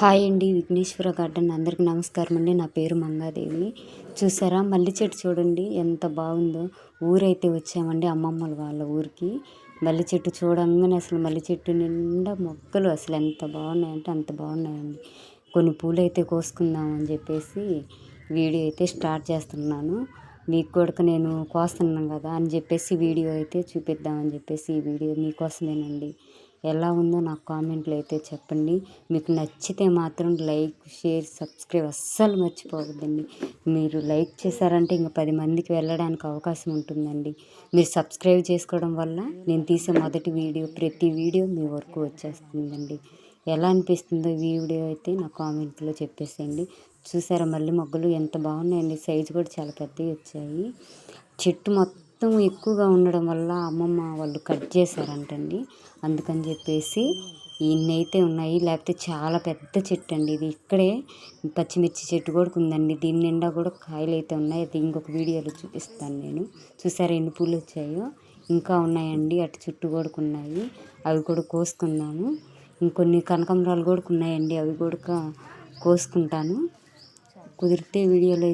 Hi అండి Vighneshwara garden అందరికీ నమస్కారం అండి. నా పేరు మంగాదేవి. చూసారా? మల్లి చెట్టు చూడండి ఎంత బాగుందో. ఊరైతే వచ్చామండి అమ్మమ్మల వాళ్ళ ఊరికి. మల్లి చెట్టు చూడంగానే అసలు మల్లి చెట్టు నిండా మొక్కలు అసలు ఎంత బాగున్నాయంటే అంత బాగున్నాయండి. కొన్ని పూలు అయితే కోసుకుందాం అని చెప్పేసి వీడియో అయితే స్టార్ట్ చేస్తున్నాను. మీకు కూడా నేను కోస్తున్నాను కదా అని చెప్పేసి వీడియో అయితే చూపిద్దామని చెప్పేసి ఈ వీడియో మీకోసమేనండి. ఎలా ఉందో నాకు కామెంట్లో అయితే చెప్పండి. మీకు నచ్చితే మాత్రం లైక్ షేర్ సబ్స్క్రైబ్ అస్సలు మర్చిపోవద్దండి. మీరు లైక్ చేశారంటే ఇంకా పది మందికి వెళ్ళడానికి అవకాశం ఉంటుందండి. మీరు సబ్స్క్రైబ్ చేసుకోవడం వల్ల నేను తీసే మొదటి వీడియో ప్రతి వీడియో మీ వరకు వచ్చేస్తుందండి. ఎలా అనిపిస్తుందో ఈ వీడియో అయితే నా కామెంట్లో చెప్పేసేయండి. చూసారా మళ్ళీ మొగ్గలు ఎంత బాగున్నాయండి. సైజు కూడా చాలా పెద్దవి వచ్చాయి. చెట్టు మొత్తం ఎక్కువగా ఉండడం వల్ల అమ్మమ్మ వాళ్ళు కట్ చేశారంటండి. అందుకని చెప్పేసి ఇన్ని అయితే ఉన్నాయి. లేకపోతే చాలా పెద్ద చెట్టు అండి ఇది. ఇక్కడే పచ్చిమిర్చి చెట్టు కూడా ఉందండి. దీని నిండా కూడా కాయలు అయితే ఉన్నాయి. అది ఇంకొక వీడియోలో చూపిస్తాను నేను. చూసారా ఎన్ని పూలు వచ్చాయో? ఇంకా ఉన్నాయండి. అటు చుట్టూ కూడా ఉన్నాయి. అవి కూడా కోసుకున్నాను. ఇంకొన్ని కనకాంబరాలు కూడా ఉన్నాయండి. అవి కూడా కోసుకుంటాను. కుదిరితే వీడియోలో